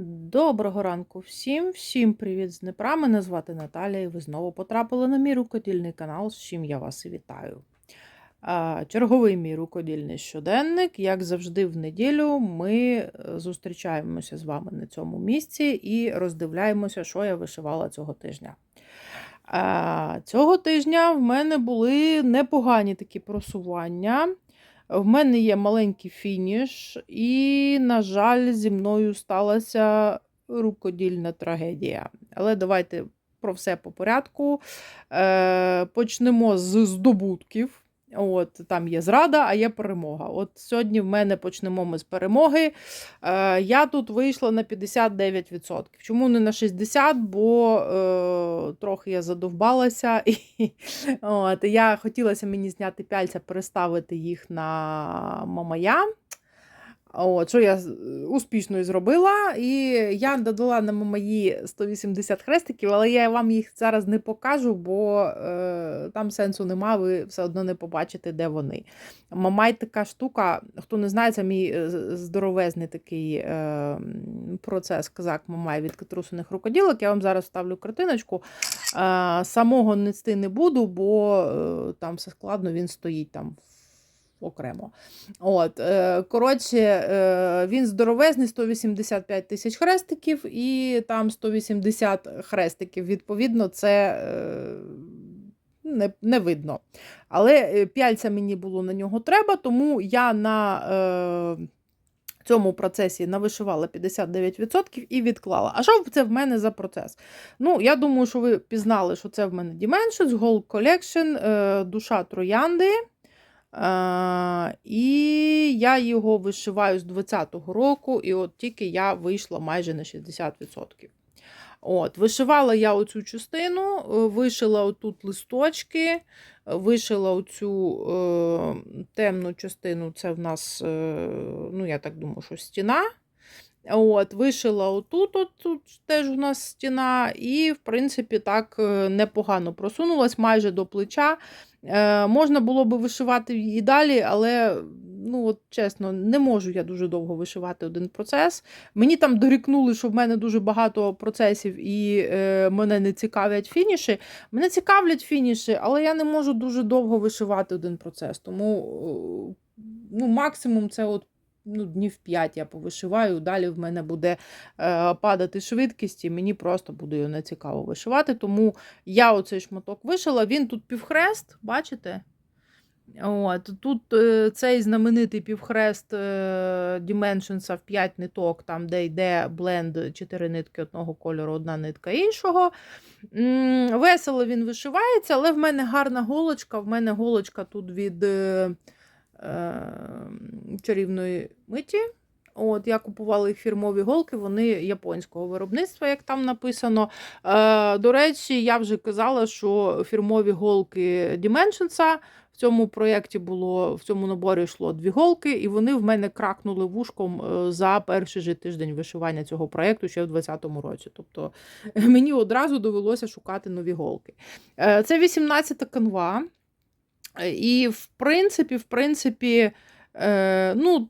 Доброго ранку всім, всім привіт з Дніпра. Мене звати Наталя, і ви знову потрапили на мій рукодільний канал, з чим я вас і вітаю. Черговий мій рукодільний щоденник. Як завжди, в неділю ми е, зустрічаємося з вами на цьому місці і роздивляємося, що я вишивала цього тижня. Цього тижня в мене були непогані такі просування. В мене є маленький фініш, і, на жаль, зі мною сталася рукодільна трагедія. Але давайте про все по порядку. Е, Почнемо з здобутків. От, Там є зрада, а є перемога. От Сьогодні в мене почнемо ми з перемоги. Е, Я тут вийшла на 59%. Чому не на 60%? Бо е, трохи я задовбалася. І, от, Я хотілося мені зняти пяльця, переставити їх на мамая. От, Що я успішно і зробила. І я додала на мої 180 хрестиків, але я вам їх зараз не покажу, бо е, там сенсу нема, ви все одно не побачите, де вони. Мамай така штука, хто не знає, це мій е, здоровезний такий е, процес казак Мамай від катрусених рукоділок. Я вам зараз ставлю картиночку. Е, самого нести не буду, бо е, там все складно, він стоїть там окремо. От, е, Коротше, е, він здоровезний, 185 тисяч хрестиків, і там 180 хрестиків. Відповідно, це е, не не видно. Але п'яльця мені було на нього треба, тому я на цьому процесі навишивала 59% і відклала. А що це в мене за процес? Ну, Я думаю, що ви пізнали, що це в мене Dimensions, Gold Collection, душа троянди. А, І я його вишиваю з 20-го року, і от тільки я вийшла майже на 60%. От, Вишивала я оцю частину, е, вишила отут листочки, вишила оцю е, темну частину, це в нас, е, ну, я так думаю, що стіна. От, Вишила отут, от, теж у нас стіна, і, в принципі, так е, непогано просунулась майже до плеча. Е, Можна було би вишивати і далі, але, ну, от, чесно, не можу я дуже довго вишивати один процес. Мені там дорікнули, що в мене дуже багато процесів і е, мене не цікавлять фініші. Мене цікавлять фініші, але я не можу дуже довго вишивати один процес. Тому ну, максимум це от ну, днів 5 я повишиваю, далі в мене буде е, падати швидкість, і мені просто буде не цікаво вишивати. Тому я оцей шматок вишила. Він тут півхрест, бачите? От, Тут е, цей знаменитий півхрест е, Dimensions в 5 ниток, там, де йде бленд 4 нитки одного кольору, одна нитка іншого. М, Весело він вишивається, але в мене гарна голочка. В мене голочка тут від. Е, чарівної миті. От, Я купувала їх фірмові голки, вони японського виробництва, як там написано. Е, До речі, я вже казала, що фірмові голки Dimensions в цьому проєкті було, в цьому наборі йшло дві голки, і вони в мене кракнули вушком е, за перший же тиждень вишивання цього проєкту ще в 2020 році. Тобто мені одразу довелося шукати нові голки. Е, Це 18-та канва. І, в принципі, в принципі, е, ну,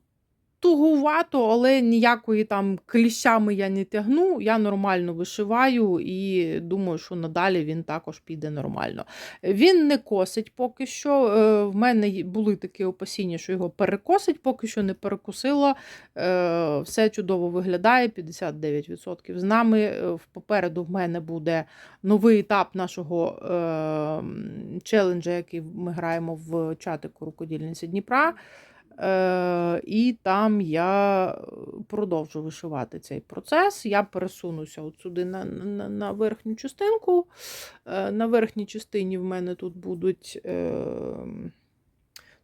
тугувато, але ніякої там кліщами я не тягну. Я нормально вишиваю і думаю, що надалі він також піде нормально. Він не косить поки що. Е, в мене були такі опасіння, що його перекосить, поки що не перекусило. Е, все чудово виглядає, 59% з нами. Е, попереду в мене буде новий етап нашого челенджа, який ми граємо в чатику рукодільниці Дніпра. Е, І там я продовжу вишивати цей процес. Я пересунуся от сюди на на, на верхню частинку. Е, На верхній частині в мене тут будуть. Е,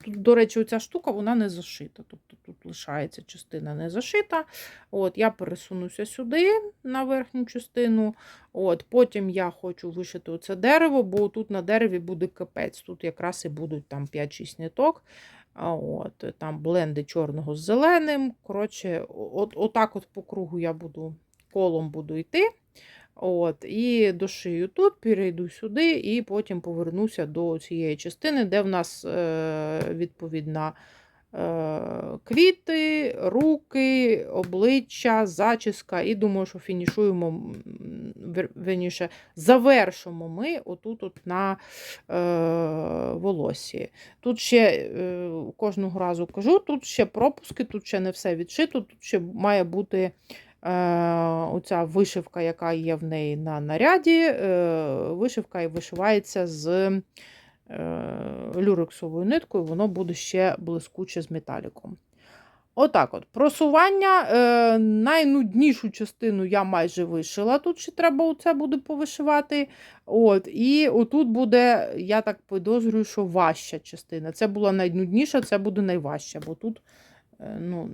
Тут, до речі, оця штука вона не зашита. Тобто тут лишається частина не зашита. От, Я пересунуся сюди на верхню частину. От, Потім я хочу вишити оце дерево, бо тут на дереві буде капець. Тут якраз і будуть там 5-6 ниток. От, Там бленди чорного з зеленим. Коротше, от, Отак от по кругу я буду колом буду йти. От, І дошию тут, перейду сюди, і потім повернуся до цієї частини, де в нас е, відповідна е, квіти, руки, обличчя, зачіска. І думаю, що фінішуємо, м, вер- вірніше, завершимо ми отут от на е, волосі. Тут ще е, кожного разу кажу, тут ще пропуски, тут ще не все відшито, тут ще має бути е, оця вишивка, яка є в неї на наряді. Е, вишивка і вишивається з е, люрексовою ниткою, воно буде ще блискуче з металіком. Отак от. Просування. Е, найнуднішу частину я майже вишила. Тут ще треба оце буде повишивати. От, І отут буде, я так підозрюю, що важча частина. Це була найнудніша, це буде найважча, бо тут. е, Ну,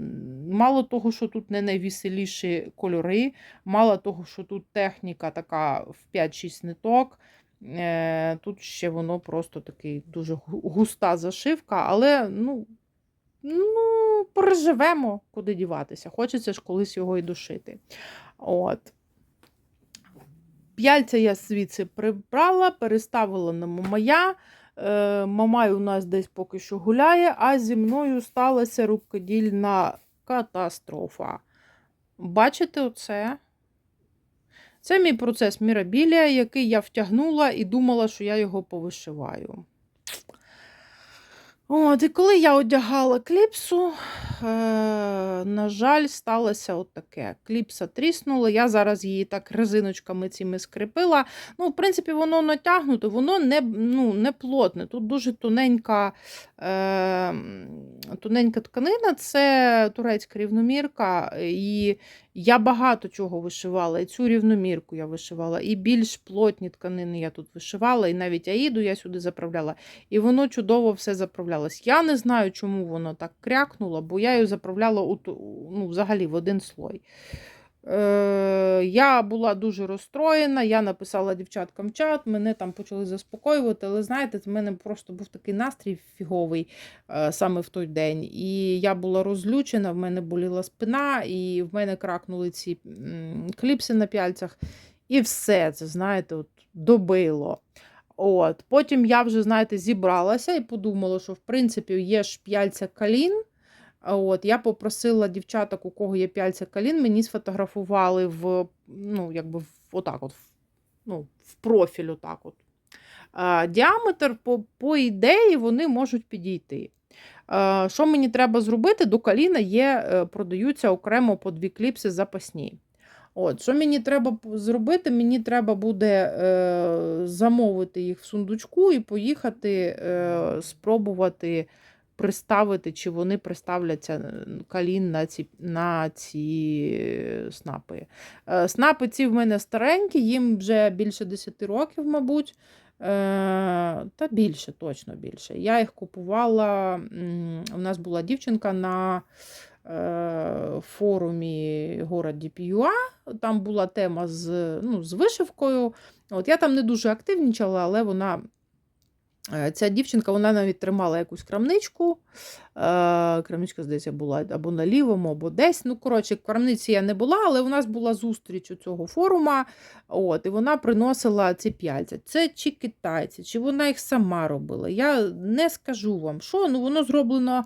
мало того, що тут не найвеселіші кольори, мало того, що тут техніка така в 5-6 ниток. Е, Тут ще воно просто такий дуже густа зашивка, але ну, ну, переживемо, куди діватися. Хочеться ж колись його і душити. От. П'яльця я звідси прибрала, переставила на Мамая. Е, Мамай у нас десь поки що гуляє, а зі мною сталася рукодільна катастрофа. Бачите оце? Це мій процес мірабілія, який я втягнула і думала, що я його повишиваю. От, і коли я одягала кліпсу, е, на жаль, сталося от таке. Кліпса тріснула, я зараз її так резиночками цими скріпила. Ну, в принципі, воно натягнуте, воно не, ну, не плотне. Тут дуже тоненька, е, тоненька тканина, це турецька рівномірка. І я багато чого вишивала. І цю рівномірку я вишивала, і більш плотні тканини я тут вишивала, і навіть аїду я сюди заправляла. І воно чудово все заправлялось. Я не знаю, чому воно так крякнуло, бо я її заправляла у, ну, взагалі в один слой. Е, я була дуже розстроєна, я написала дівчаткам чат, мене там почали заспокоювати, але знаєте, в мене просто був такий настрій фіговий е, саме в той день. І я була розлючена, в мене боліла спина, і в мене кракнули ці кліпси на п'яльцях. І все це, знаєте, от, добило. От. Потім я вже, знаєте, зібралася і подумала, що в принципі є ж п'яльця калін. От, я попросила дівчаток, у кого є п'яльця калін, мені сфотографували в, ну, якби в, отак от, ну, в профіль. Отак от. А, діаметр, по, по ідеї, вони можуть підійти. А, що мені треба зробити? До каліна є, е, продаються окремо по дві кліпси запасні. От, що мені треба зробити? Мені треба буде е, замовити їх в сундучку і поїхати е, спробувати приставити, чи вони приставляться е, калін на ці, на ці снапи. Е, снапи ці в мене старенькі, їм вже більше 10 років, мабуть. Е, Та більше, точно більше. Я їх купувала. У нас була дівчинка на форумі город DPUA. Там була тема з, ну, з вишивкою. От Я там не дуже активнічала, але вона. е, Ця дівчинка вона навіть тримала якусь крамничку. Е, Крамничка, здається, була або на лівому, або десь. Ну, коротше, крамниці я не була, але у нас була зустріч у цього форума. От, і вона приносила ці п'яльця. Це чи китайці, чи вона їх сама робила. Я не скажу вам, що ну, воно зроблено е,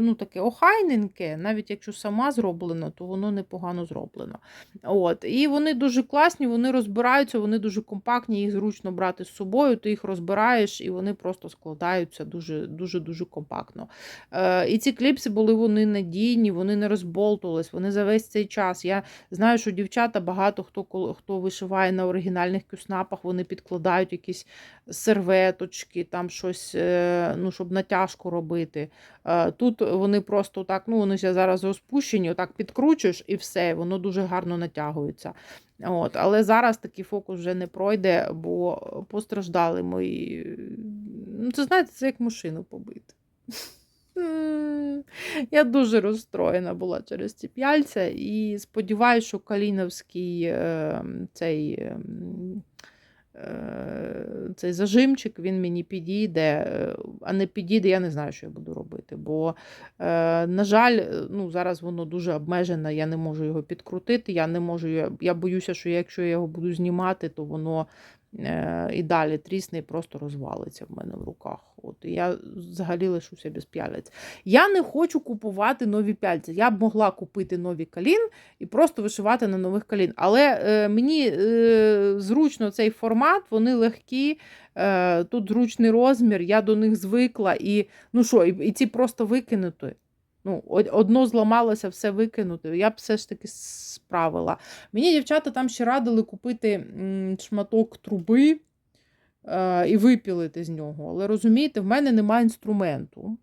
ну, таке охайненьке, навіть якщо сама зроблено, то воно непогано зроблено. От, і вони дуже класні, вони розбираються, вони дуже компактні, їх зручно брати з собою, ти їх розбираєш, і вони просто складаються дуже дуже дуже компактно. Е, і ці кліпси були вони надійні, вони не розболтувались, вони за весь цей час. Я знаю, що дівчата багато хто хто вишиває на оригінальних кюснапах, вони підкладають якісь серветочки, там щось, е, ну, щоб натяжку робити. Е, Тут вони просто так, ну вони ще зараз розпущені, отак підкручуєш і все, воно дуже гарно натягується. От, але зараз такий фокус вже не пройде, бо постраждали мої. Ну, це знаєте, це як машину побити. Я дуже розстроєна була через ці п'яльця і сподіваюся, що Каліновський е, цей, ем, цей зажимчик він мені підійде, е, а не підійде, я не знаю, що я буду робити. Бо, е, на жаль, е, ну, зараз воно дуже обмежене, я не можу його підкрутити. Я не можу, я, боюся, що якщо я його буду знімати, то воно е, і далі трісне і просто розвалиться в мене в руках. От, я взагалі лишуся без п'ялець. Я не хочу купувати нові пяльці. Я б могла купити нові калін і просто вишивати на нових калін. Але е, мені е, зручно цей формат, вони легкі, е, тут зручний розмір, я до них звикла. І ну що, і, і ці просто викинути. Ну, одно зламалося, все викинути. Я б все ж таки справила. Мені дівчата там ще радили купити шматок труби е, і випілити з нього. Але розумієте, в мене немає інструменту.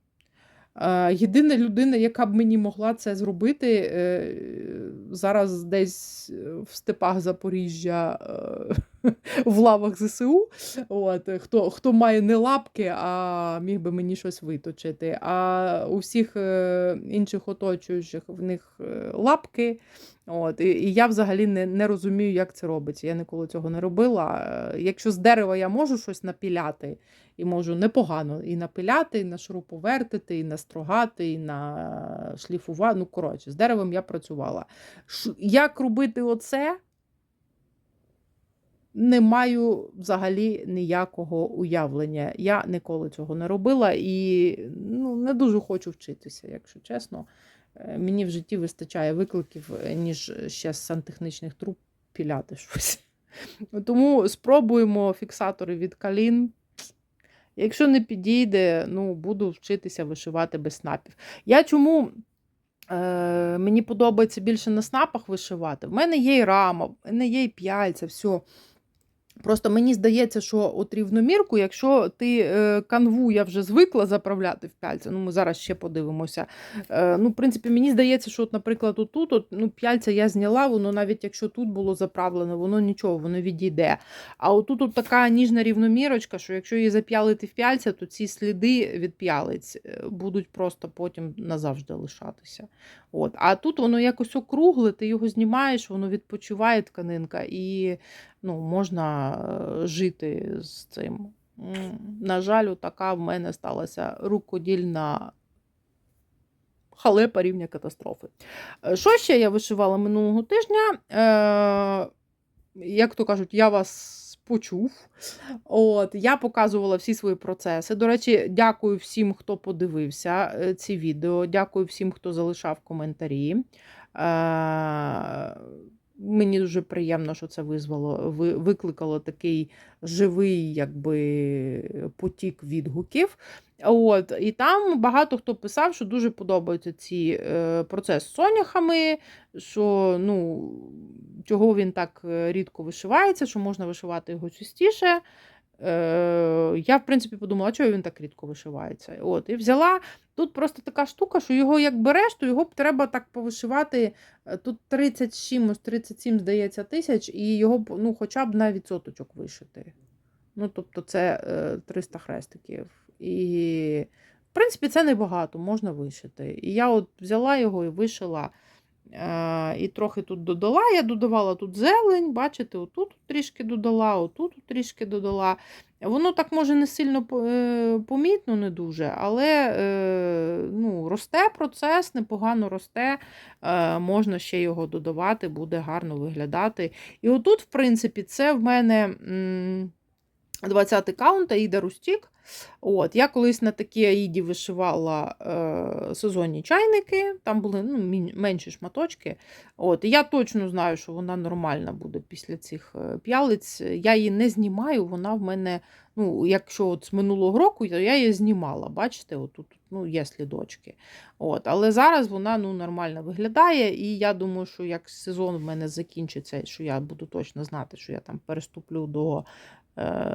Е, єдина людина, яка б мені могла це зробити, е, зараз десь е, в степах Запоріжжя, е, в лавах ЗСУ. От, хто, хто має не лапки, а міг би мені щось виточити. А у всіх е, інших оточуючих в них е, лапки. От, і, я взагалі не, не розумію, як це робиться. Я ніколи цього не робила. Е, Якщо з дерева я можу щось напіляти, і можу непогано і напиляти, і на шуруповертити, і настрогати, і на шліфувати. Ну, коротше, з деревом я працювала. Як робити оце? Не маю взагалі ніякого уявлення. Я ніколи цього не робила і ну, не дуже хочу вчитися, якщо чесно. Е, Мені в житті вистачає викликів, е, ніж ще з сантехнічних труб піляти щось. Тому спробуємо фіксатори від калін. Якщо не підійде, ну, буду вчитися вишивати без снапів. Я чому е, мені подобається більше на снапах вишивати? В мене є і рама, в мене є і п'яльця, все. Просто мені здається, що от рівномірку, якщо ти е, канву я вже звикла заправляти в пяльця, ну ми зараз ще подивимося. Е, ну, в принципі, мені здається, що, от, наприклад, отут, от, ну, пяльця я зняла, воно навіть якщо тут було заправлено, воно нічого, воно відійде. А отут от така ніжна рівномірочка, що якщо її зап'ялити в пяльця, то ці сліди від п'ялиць е, будуть просто потім назавжди лишатися. От. А тут воно якось округле, ти його знімаєш, воно відпочиває тканинка, і ну, можна е, жити з цим. На жаль, така в мене сталася рукодільна халепа рівня катастрофи. Е, Що ще я вишивала минулого тижня? Е, як то кажуть, я вас почув. От, Я показувала всі свої процеси. До речі, дякую всім, хто подивився ці відео. Дякую всім, хто залишав коментарі. Мені дуже приємно, що це визвало, викликало такий живий якби, потік відгуків. От, і там багато хто писав, що дуже подобаються ці е, процес з соняхами, що ну, чого він так е, рідко вишивається, що можна вишивати його частіше. Е, я, в принципі, подумала, чого він так рідко вишивається. От, і взяла. Тут просто така штука, що його як береш, то його треба так повишивати. е, Тут 30 з чимось, 37, здається, тисяч, і його ну, хоча б на відсоточок вишити. Ну, тобто, це е, 300 хрестиків. І, в принципі, це небагато, можна вишити. І я от взяла його і вишила. Е, і трохи тут додала. Я додавала тут зелень, бачите, отут трішки додала, отут трішки додала. Воно так може не сильно е, помітно, не дуже, але е, ну, росте процес, непогано росте, можна ще його додавати, буде гарно виглядати. І отут, в принципі, це в мене. М, 20-й каунт Аїда Рустік. От, я колись на такій Аїді вишивала е, сезонні чайники, там були ну, менші шматочки. От, я точно знаю, що вона нормальна буде після цих е, п'ялиць. Я її не знімаю, вона в мене, ну, якщо от з минулого року, то я її знімала. Бачите, отут ну, є слідочки. От, але зараз вона ну, нормально виглядає, і я думаю, що як сезон в мене закінчиться, що я буду точно знати, що я там переступлю до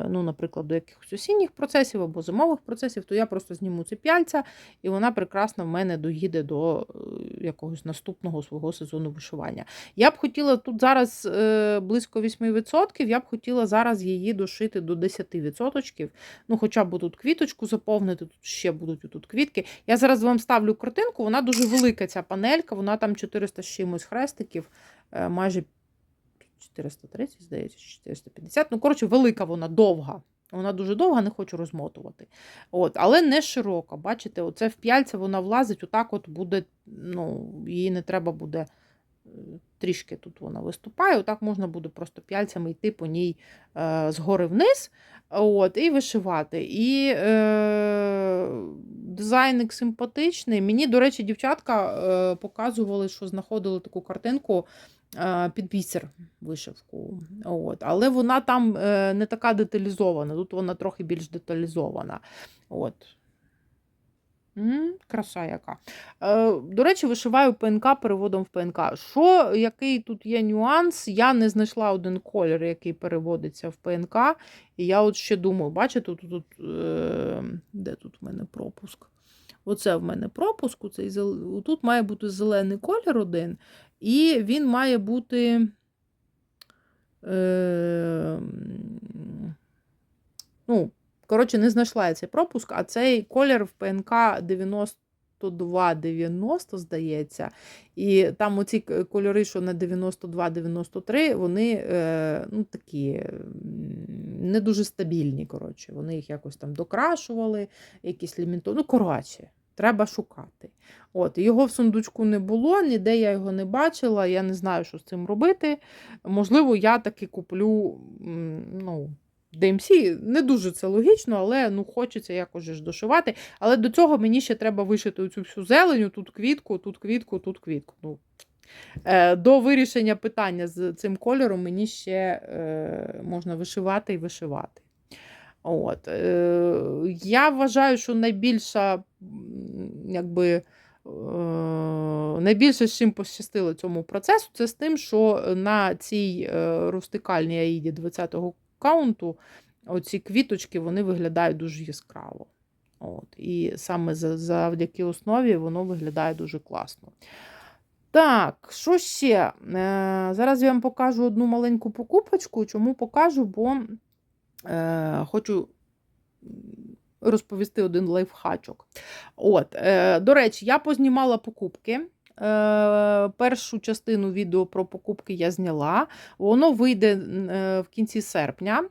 ну, наприклад, до якихось осінніх процесів або зимових процесів, то я просто зніму ці п'яльця, і вона прекрасно в мене доїде до е, якогось наступного свого сезону вишивання. Я б хотіла тут зараз е, близько 8%, я б хотіла зараз її дошити до 10%. Ну, хоча б тут квіточку заповнити, тут ще будуть тут квітки. Я зараз вам ставлю картинку, вона дуже велика, ця панелька, вона там 400 з чимось хрестиків, е, майже 430, здається, 450. Ну, коротше, велика вона довга. Вона дуже довга, не хочу розмотувати. От, але не широка. Бачите, оце в п'яльця вона влазить, отак от буде, ну, її не треба буде трішки тут вона виступає. Отак можна буде просто п'яльцями йти по ній е, згори вниз. От, І вишивати. І е, дизайник симпатичний. Мені, до речі, дівчатка е, показували, що знаходили таку картинку е, під бісер вишивку. От. Але вона там е, не така деталізована, тут вона трохи більш деталізована. От. Краса яка. Е, До речі, вишиваю ПНК переводом в ПНК. Що, який тут є нюанс? Я не знайшла один колір, який переводиться в ПНК. І я от ще думаю, бачите, тут, тут, е, де тут в мене пропуск? Оце в мене пропуск. Оцей, тут має бути зелений колір один, і він має бути. Е, ну, Коротше, не знайшла я цей пропуск, а цей колір в ПНК 92-90, здається. І там оці кольори, що на 92-93, вони е, ну, такі не дуже стабільні. коротше. Вони їх якось там докрашували, якісь ліміто. Ну, коротше. Треба шукати. От, Його в сундучку не було, ніде я його не бачила, я не знаю, що з цим робити. Можливо, я таки куплю ну, DMC. Не дуже це логічно, але ну, хочеться якось ж дошивати. Але до цього мені ще треба вишити цю всю зеленю, тут квітку, тут квітку, тут квітку. Ну, е, до вирішення питання з цим кольором мені ще е, можна вишивати і вишивати. От. Е, я вважаю, що найбільша, якби, е, найбільше з чим пощастило цьому процесу, це з тим, що на цій е, рустикальній аїді 20-го каунту оці квіточки вони виглядають дуже яскраво. От. І саме завдяки основі воно виглядає дуже класно. Так, що ще? Е, зараз я вам покажу одну маленьку покупочку. Чому покажу? Бо е, хочу розповісти один лайфхачок. От, е, до речі, я познімала покупки. Е, першу частину відео про покупки я зняла. Воно вийде е, в кінці серпня.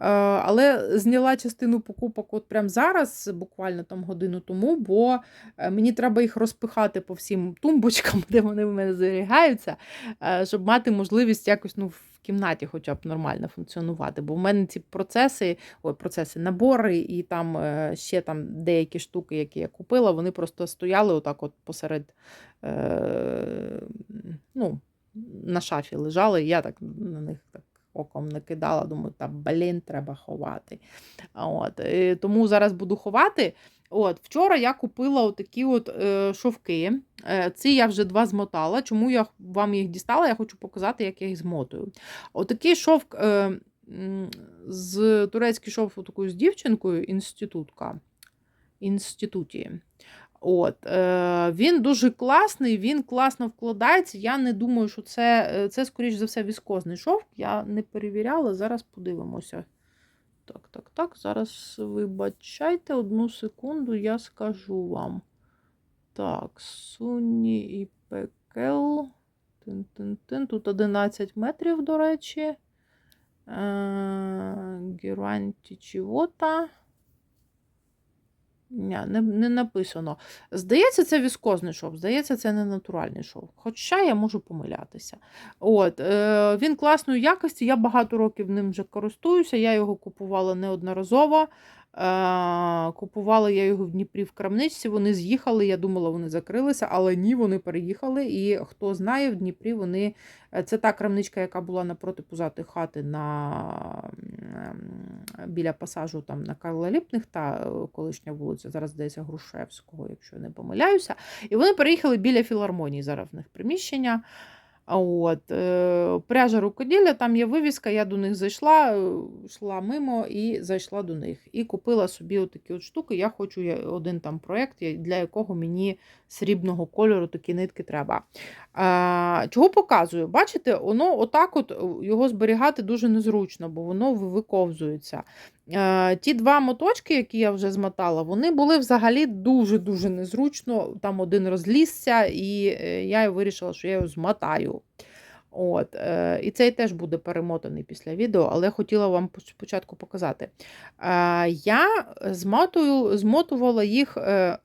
Е, Але зняла частину покупок от прямо зараз, буквально там годину тому, бо е, мені треба їх розпихати по всім тумбочкам, де вони в мене зберігаються, е, щоб мати можливість якось ну, в кімнаті хоча б нормально функціонувати. Бо в мене ці процеси, ой, процеси, набори і там ще там деякі штуки, які я купила, вони просто стояли отак от посеред, ну, на шафі лежали, і я так на них так оком не кидала, думаю, та блін, треба ховати. От, е, тому зараз буду ховати. От, Вчора я купила отакі от е, шовки. Е, ці я вже два змотала. Чому я вам їх дістала? Я хочу показати, як я їх змотую. Отакий шовк е, з турецький шовк з дівчинкою, інститутка. Інституті. От, е, Він дуже класний, він класно вкладається. Я не думаю, що це, е, це скоріш за все, віскозний шовк. Я не перевіряла, зараз подивимося. Так, так, так. Зараз вибачайте одну секунду, я скажу вам. Так, Суні і Пекел. Тин-тин-тин. Тут 11 метрів, до речі. Е, Геранті чого-то. Ні, не, не написано. Здається, це віскозний шов, здається, це не натуральний шов. Хоча я можу помилятися. От, е, Він класної якості, я багато років ним вже користуюся. Я його купувала неодноразово. Е, Купувала я його в Дніпрі в крамничці. Вони з'їхали. Я думала, вони закрилися, але ні, вони переїхали. І хто знає, в Дніпрі вони. е, Це та крамничка, яка була напроти пузатої хати на біля пасажу там на Карла Ліпних та е, колишня вулиця, зараз здається, Грушевського, якщо не помиляюся. І вони переїхали біля філармонії. Зараз в них приміщення. От, е, пряжа рукоділля, там є вивіска, я до них зайшла, йшла мимо і зайшла до них. І купила собі отакі от штуки. Я хочу один там проєкт, для якого мені срібного кольору такі нитки треба. А, чого показую? Бачите, воно отак от е, його зберігати дуже незручно, бо воно виковзується. Е, ті два моточки, які я вже змотала, вони були взагалі дуже-дуже незручно. Там один розлізся, і е, я вирішила, що я його змотаю. От, е, І цей теж буде перемотаний після відео, але хотіла вам спочатку показати. Я змотую, змотувала їх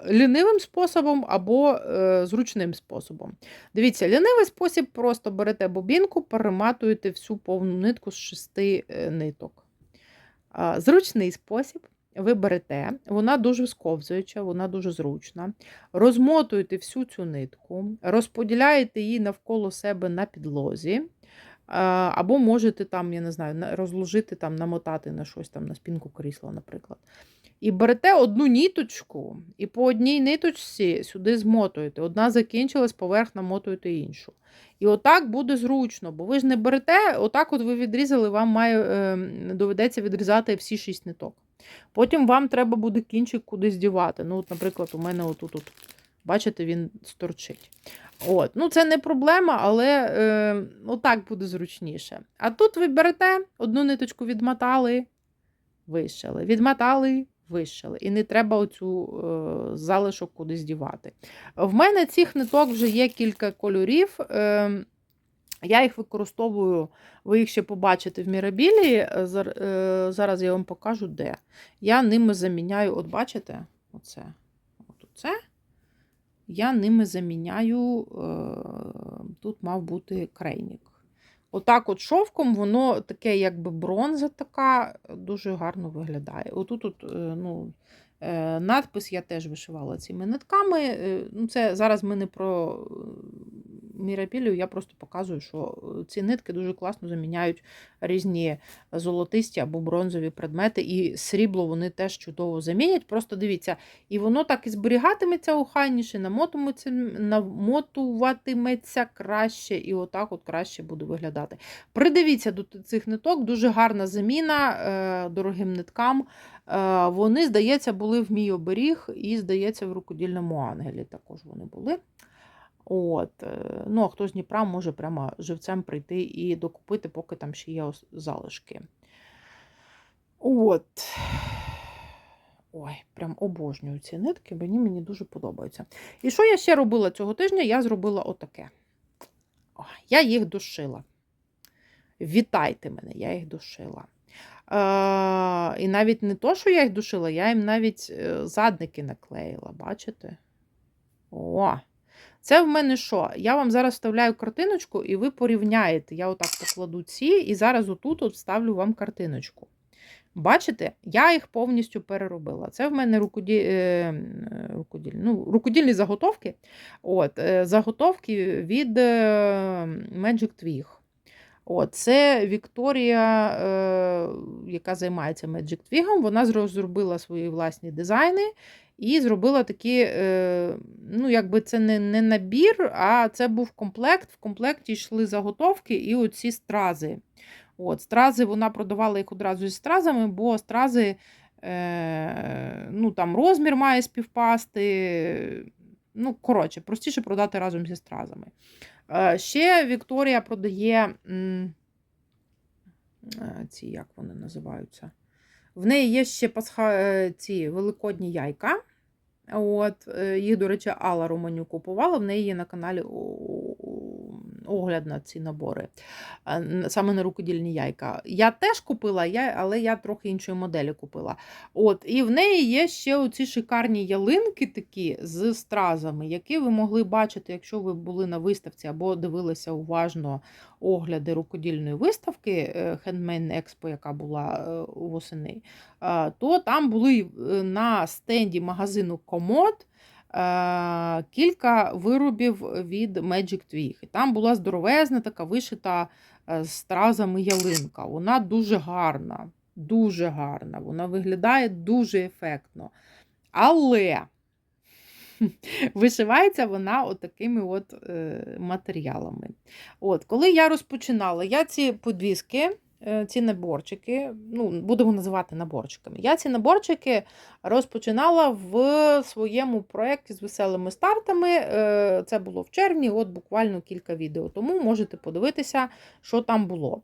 лінивим способом або зручним способом. Дивіться, лінивий спосіб просто берете бобінку, перематуєте всю повну нитку з шести ниток. Зручний спосіб. Ви берете, вона дуже сковзуюча, вона дуже зручна. Розмотуєте всю цю нитку, розподіляєте її навколо себе на підлозі, або можете там, я не знаю, розложити, там, намотати на щось там, на спінку крісла, наприклад. І берете одну ниточку, і по одній ниточці сюди змотуєте. Одна закінчилась, поверх намотуєте іншу. І отак буде зручно, бо ви ж не берете, отак от ви відрізали, вам має, е, доведеться відрізати всі шість ниток. Потім вам треба буде кінчик кудись дівати. Ну, от, Наприклад, у мене отут, -от, бачите, він сторчить. От. Ну, Це не проблема, але е, отак буде зручніше. А тут ви берете одну ниточку відмотали, вишили. Відмотали, вишили. І не треба оцю е, залишок кудись дівати. В мене цих ниток вже є кілька кольорів. Е, я їх використовую, ви їх ще побачите в Мірабілі. Е, е, зараз я вам покажу, де. Я ними заміняю, от бачите, оце, от оце. Я ними заміняю, тут мав бути крейник. Отак от шовком, воно таке, якби бронза така, дуже гарно виглядає. Отут, от, ну, надпис я теж вишивала цими нитками. Ну, Це зараз ми не про мірапілію я просто показую, що е, ці нитки дуже класно заміняють різні золотисті або бронзові предмети, і срібло вони теж чудово замінять. Просто дивіться, і воно так і зберігатиметься охайніше, намотуватиметься краще, і отак от краще буде виглядати. Придивіться до цих ниток, дуже гарна заміна е, дорогим ниткам. Е, вони, здається, були в мій оберіг, і, здається, в рукодільному ангелі також вони були. От, е, ну, а хто з Дніпра може прямо живцем прийти і докупити, поки там ще є залишки. От. Ой, прям обожнюю ці нитки, мені мені дуже подобаються. І що я ще робила цього тижня? Я зробила отаке. Я їх душила. Вітайте мене, я їх душила. Е, І навіть не то, що я їх душила, я їм навіть е, задники наклеїла, бачите? О! Це в мене що? Я вам зараз вставляю картиночку, і ви порівняєте. Я отак покладу ці, і зараз отут от вставлю вам картиночку. Бачите, я їх повністю переробила. Це в мене рукоді... Е, рукоділь... ну, рукодільні заготовки. От, е, Заготовки від е, Magic Twig. От, Це Вікторія, е, яка займається Magic Twig, Вона зробила свої власні дизайни. І зробила такі, е, ну, якби це не не набір, а це був комплект. В комплекті йшли заготовки і оці стрази. От, Стрази вона продавала їх одразу зі стразами, бо стрази е, ну, там розмір має співпасти. Ну, коротше, простіше продати разом зі стразами. Е, ще Вікторія продає ці, як вони називаються? В неї є ще пасха, ці великодні яйка. От, е, Їх, до речі, Алла Романюк купувала, в неї є на каналі огляд на ці набори, саме на рукодільні яйка. Я теж купила, але я трохи іншої моделі купила. От, І в неї є ще оці шикарні ялинки такі з стразами, які ви могли бачити, якщо ви були на виставці або дивилися уважно огляди рукодільної виставки е, Handmade Expo, яка була е, восени, то там були на стенді магазину Комод. Кілька виробів від Magic Twig. Там була здоровезна, така вишита е, стразами ялинка. Вона дуже гарна, дуже гарна. Вона виглядає дуже ефектно. Але вишивається вона отакими от, е, матеріалами. От, Коли я розпочинала, я ці подвіски е, ці наборчики, ну, будемо називати наборчиками. Я ці наборчики розпочинала в своєму проєкті з веселими стартами. Е, Це було в червні, от буквально кілька відео. Тому можете подивитися, що там було.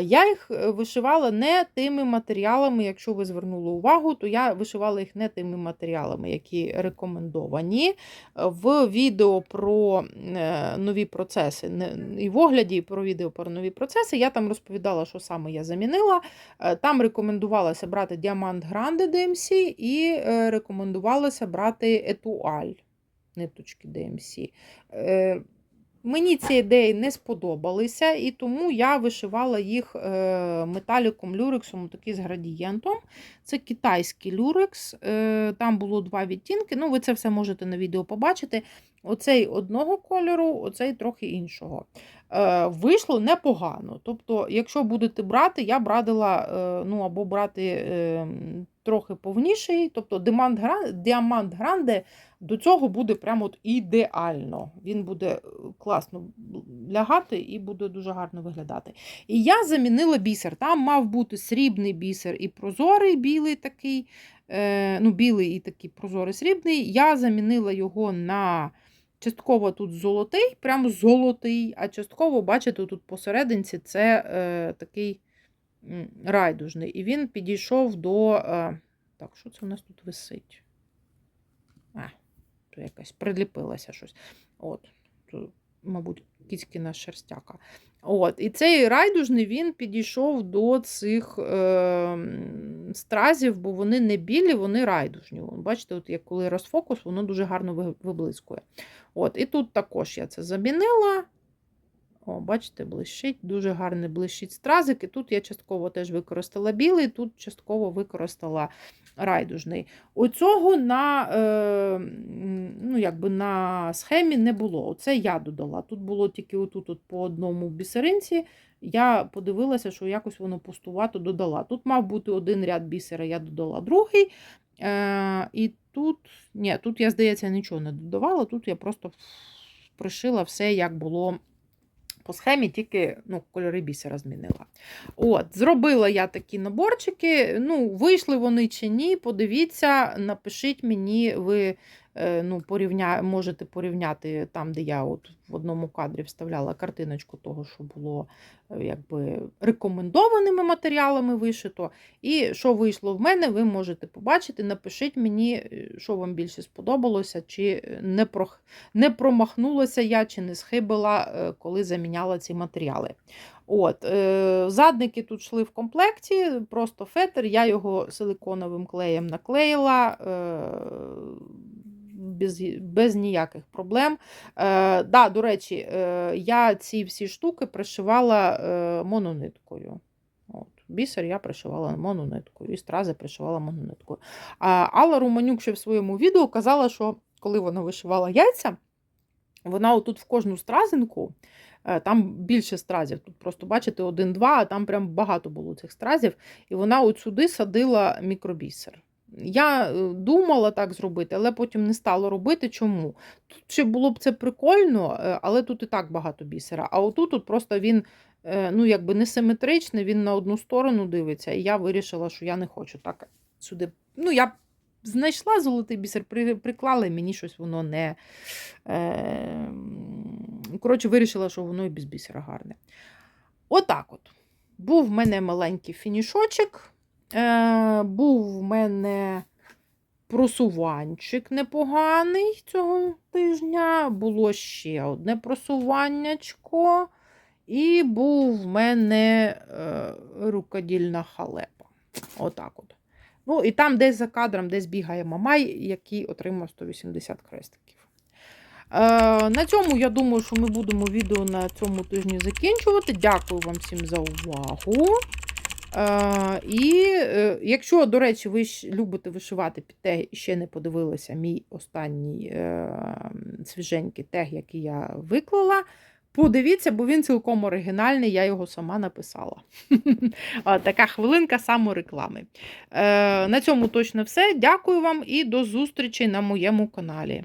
Я їх е, вишивала не тими матеріалами, якщо ви звернули увагу, то я вишивала їх не тими матеріалами, які рекомендовані. В відео про е, нові процеси і в огляді про відео про нові процеси я там розповідала, що саме я замінила. Е, Там рекомендувалося брати діамант Гранде DMC і е, рекомендувалося брати етуаль ниточки DMC. Е, Мені ці ідеї не сподобалися, і тому я вишивала їх е, металіком люрексом, такий з градієнтом. Це китайський люрекс. Там було два відтінки. Ну, ви це все можете на відео побачити. Оцей одного кольору, оцей трохи іншого. Вийшло непогано. Тобто, якщо будете брати, я б радила ну, або брати е, трохи повніший, тобто Діамант Гранде до цього буде прямо от ідеально. Він буде е, класно лягати і буде дуже гарно виглядати. І я замінила бісер. Там мав бути срібний бісер і прозорий білий такий, е, ну, білий і такий прозорий срібний. Я замінила його на частково тут золотий, прямо золотий, а частково, бачите, тут посерединці це е, такий райдужний. І він підійшов до. Е, так, що це у нас тут висить? А, то якась приліпилася щось. От, то, мабуть, кіцькіна шерстяка. От, і цей райдужний він підійшов до цих е, стразів, бо вони не білі, вони райдужні. Бачите, от як коли розфокус, воно дуже гарно виблискує. От, і тут також я це замінила. О, бачите, блищить, дуже гарний блищить стразик. І тут я частково теж використала білий, тут частково використала райдужний. Оцього на, е, ну, якби на схемі не було. Оце я додала. Тут було тільки отут от по одному бісеринці. Я подивилася, що якось воно пустувато додала. Тут мав бути один ряд бісера, я додала другий. Е, і тут, ні, тут я, здається, нічого не додавала. Тут я просто пришила все, як було по схемі, тільки ну, кольори бісера змінила. От, Зробила я такі наборчики. Ну, Вийшли вони чи ні, подивіться, напишіть мені, ви ну, порівня... можете порівняти там, де я от в одному кадрі вставляла картиночку того, що було е, якби рекомендованими матеріалами вишито. І що вийшло в мене, ви можете побачити. Напишіть мені, е, що вам більше сподобалося, чи не, прох... не промахнулася я, чи не схибила, е, коли заміняла ці матеріали. От, е, Задники тут йшли в комплекті, просто фетр, я його силиконовим клеєм наклеїла. Е, без, без ніяких проблем. Е, да, До речі, е, я ці всі штуки пришивала е, монониткою. От, Бісер я пришивала монониткою, і стрази пришивала монониткою. А Алла Романюк ще в своєму відео казала, що коли вона вишивала яйця, вона отут в кожну стразинку, е, там більше стразів. Тут просто, бачите, один-два, а там прям багато було цих стразів. І вона от сюди садила мікробісер. Я е, думала так зробити, але потім не стала робити. Чому? Тут ще було б це прикольно, е, але тут і так багато бісера. А отут от просто він е, ну, якби не симетричний, він на одну сторону дивиться. І я вирішила, що я не хочу так сюди. Ну, я знайшла золотий бісер, при- приклала, і мені щось воно не. Е, коротше, вирішила, що воно і без бісера гарне. Отак от. Був в мене маленький фінішочок. Е, був в мене просуванчик непоганий цього тижня. Було ще одне просуваннячко. І був в мене е, рукодільна халепа. Отак от. Ну, і там десь за кадром десь бігає Мамай, який отримав 180 крестиків. Е, на цьому, я думаю, що ми будемо відео на цьому тижні закінчувати. Дякую вам всім за увагу. І е, якщо, до речі, ви любите вишивати під тег і ще не подивилися мій останній е, свіженький тег, який я виклала, подивіться, бо він цілком оригінальний, я його сама написала. Така хвилинка самореклами. Е, На цьому точно все. Дякую вам і до зустрічі на моєму каналі.